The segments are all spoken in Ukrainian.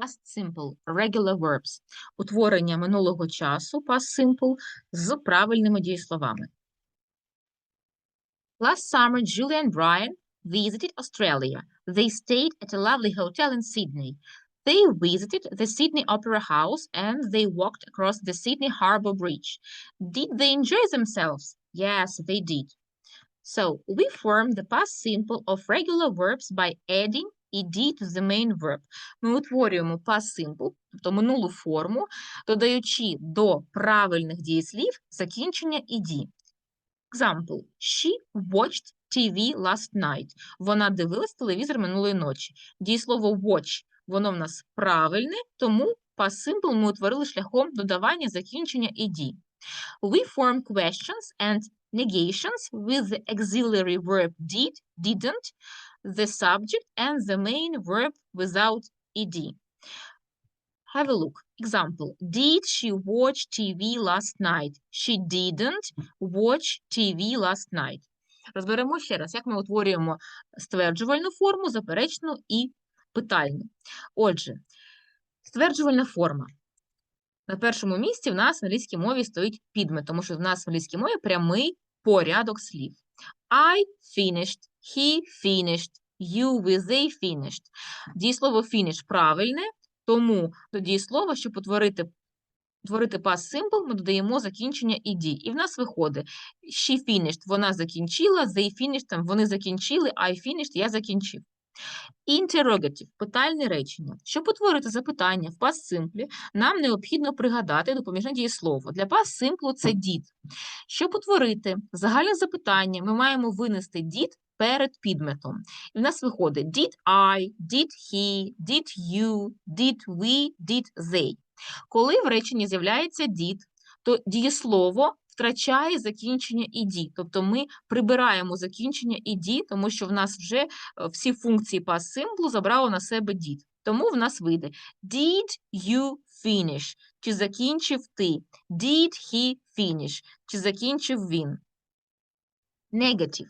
Past simple – regular verbs. Утворення минулого часу past simple з правильними дієсловами. Last summer, Julie and Brian visited Australia. They stayed at a lovely hotel in Sydney. They visited the Sydney Opera House and they walked across the Sydney Harbour Bridge. Did they enjoy themselves? Yes, they did. So, we form the past simple of regular verbs by adding ed to the main verb. Ми утворюємо past simple, тобто минулу форму, додаючи до правильних дієслів закінчення ed. Example. She watched TV last night. Вона дивилась телевізор минулої ночі. Дієслово watch, воно в нас правильне, тому past simple ми утворили шляхом додавання закінчення ed. We form questions and negations with the auxiliary verb did, didn't, the subject and the main verb without ed. Have a look. Example. Did she watch TV last night? She didn't watch TV last night. Розберемо ще раз, як ми утворюємо стверджувальну форму, заперечну і питальну. Отже, стверджувальна форма. На першому місці в нас в англійській мові стоїть підмет, тому що в нас в англійській мові прямий порядок слів. I finished, he finished, you with they finished. Дієслово finish правильне, тому до дієслова, щоб утворити Творити past simple, ми додаємо закінчення ed. І в нас виходить she finished, вона закінчила, they finished, там, вони закінчили, I finished, я закінчив. Interrogative – питальне речення. Щоб утворити запитання в simple, нам необхідно пригадати допоміжне дієслово. Для simple це did. Щоб утворити загальне запитання, ми маємо винести did перед підметом. І в нас виходить did I, did he, did you, did we, did they. Коли в реченні з'являється did, то дієслово втрачає закінчення ed. Тобто ми прибираємо закінчення ed, тому що в нас вже е, всі функції past simple забрало на себе did. Тому в нас вийде Did you finish? Чи закінчив ти? Did he finish? Чи закінчив він? Negative.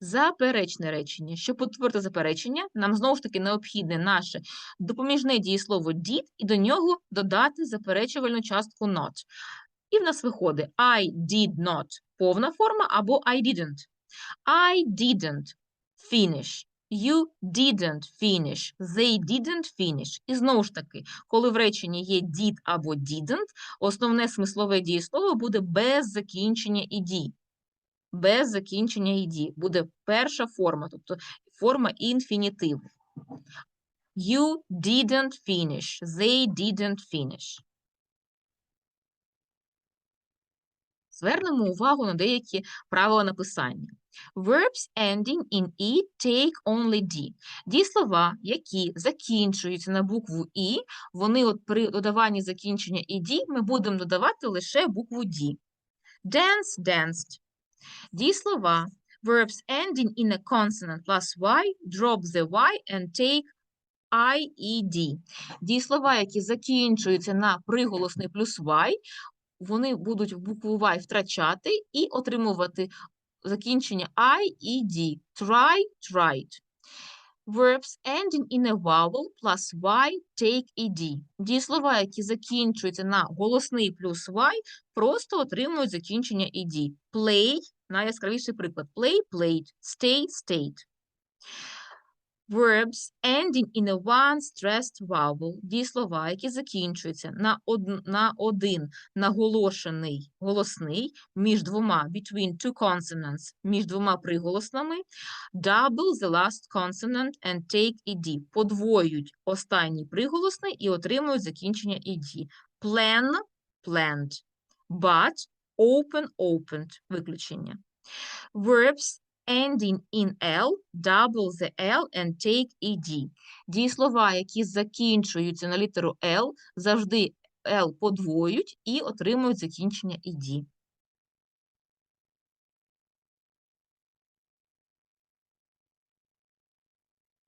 Заперечне речення. Щоб утворити заперечення, нам знову ж таки необхідне наше допоміжне дієслово did і до нього додати заперечувальну частку not. І в нас виходить I did not повна форма або I didn't. I didn't finish. You didn't finish. They didn't finish. І знову ж таки, коли в реченні є did або didn't, основне смислове дієслово буде без закінчення ed без закінчення «ed». Буде перша форма, тобто форма інфінітиву. You didn't finish. They didn't finish. Звернемо увагу на деякі правила написання. Verbs ending in «e» take only «d». Дієслова, які закінчуються на букву «і», вони от при додаванні закінчення «ed» ми будемо додавати лише букву «d». Dance, danced. Дієслова verbs ending in a consonant plus y, drop the y and take IED. Дієслова, які закінчуються на приголосний плюс y, вони будуть букву y втрачати і отримувати закінчення IED. Try, tried. Verbs ending in a vowel plus y take ed. Дієслова, які закінчуються на голосний плюс y, просто отримують закінчення ed. Play найяскравіший приклад. Play, played, stay, stayed. Verbs ending in a one stressed vowel. Дієслова, які закінчуються на, од... на один наголошений голосний між двома between two consonants, між двома приголосними. Double the last consonant and take ed. Подвоюють останній приголосний і отримують закінчення ed. Plan, planned. But open, opened. Виключення. Verbs ending in L, double the L and take ed. Дієслова, які закінчуються на літеру L, завжди L подвоюють і отримують закінчення ed.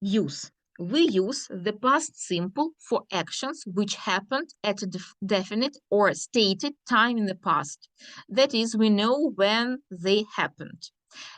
Use. We use the past simple for actions which happened at a def- definite or stated time in the past. That is, we know when they happened.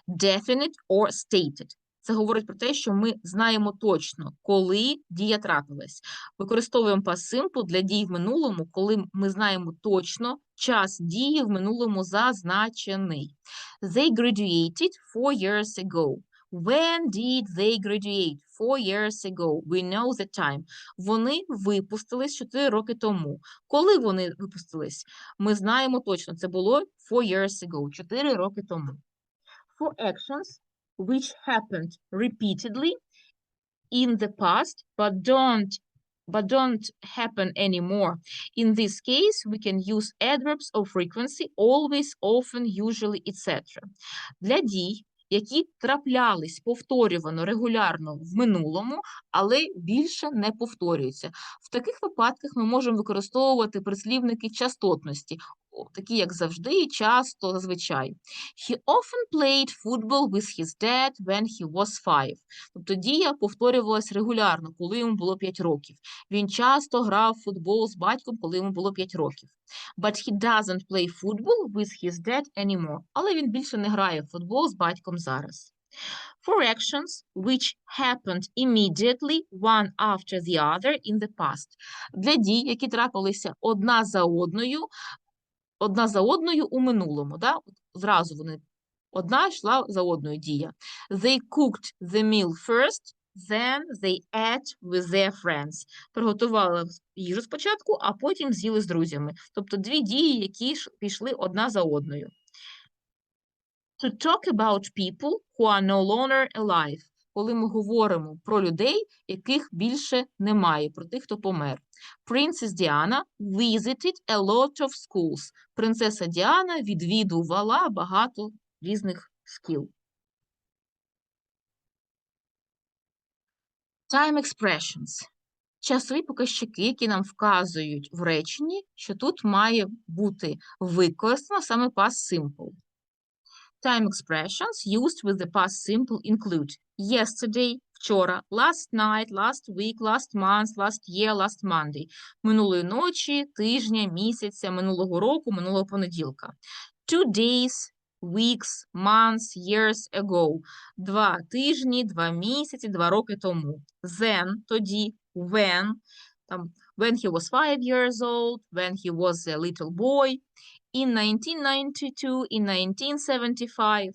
Definite or stated. Це говорить про те, що ми знаємо точно, коли дія трапилась. Використовуємо past simple для дій в минулому, коли ми знаємо точно час дії в минулому зазначений. They graduated four years ago. When did they graduate? Four years ago. We know the time. Вони випустились 4 роки тому. Коли вони випустились? Ми знаємо точно, це було four years ago, 4 роки тому. For actions which happened repeatedly in the past but don't but don't happen anymore. In this case, we can use adverbs of frequency always, often, usually, etc. Для дій, які траплялись повторювано регулярно в минулому, але більше не повторюються. В таких випадках ми можемо використовувати прислівники частотності, такі як завжди, часто, зазвичай. He often played football with his dad when he was five. Тобто дія повторювалась регулярно, коли йому було 5 років. Він часто грав футбол з батьком, коли йому було 5 років. But he doesn't play football with his dad anymore. Але він більше не грає в футбол з батьком зараз. For actions which happened immediately one after the other in the past. Для дій, які трапилися одна за одною, одна за одною у минулому. Да? Зразу вони одна йшла за одною дія. They cooked the meal first, then they ate with their friends. Приготували їжу спочатку, а потім з'їли з друзями. Тобто дві дії, які пішли одна за одною. To talk about people who are no longer alive. Коли ми говоримо про людей, яких більше немає, про тих, хто помер. Princess Diana visited a lot of schools. Принцеса Діана відвідувала багато різних шкіл. Time expressions. Часові показчики, які нам вказують в реченні, що тут має бути використано саме past simple. Time expressions used with the past simple include yesterday, вчора, last night, last week, last month, last year, last Monday. Минулої ночі, тижня, місяця, минулого року, минулого понеділка. Two days, weeks, months, years ago. Два тижні, два місяці, два роки тому. Then, тоді, when, там, when he was five years old, when he was a little boy, in 1992, in 1975.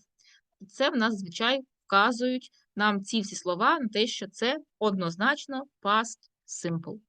Це в нас, звичай, вказують нам ці всі слова на те, що це однозначно past simple.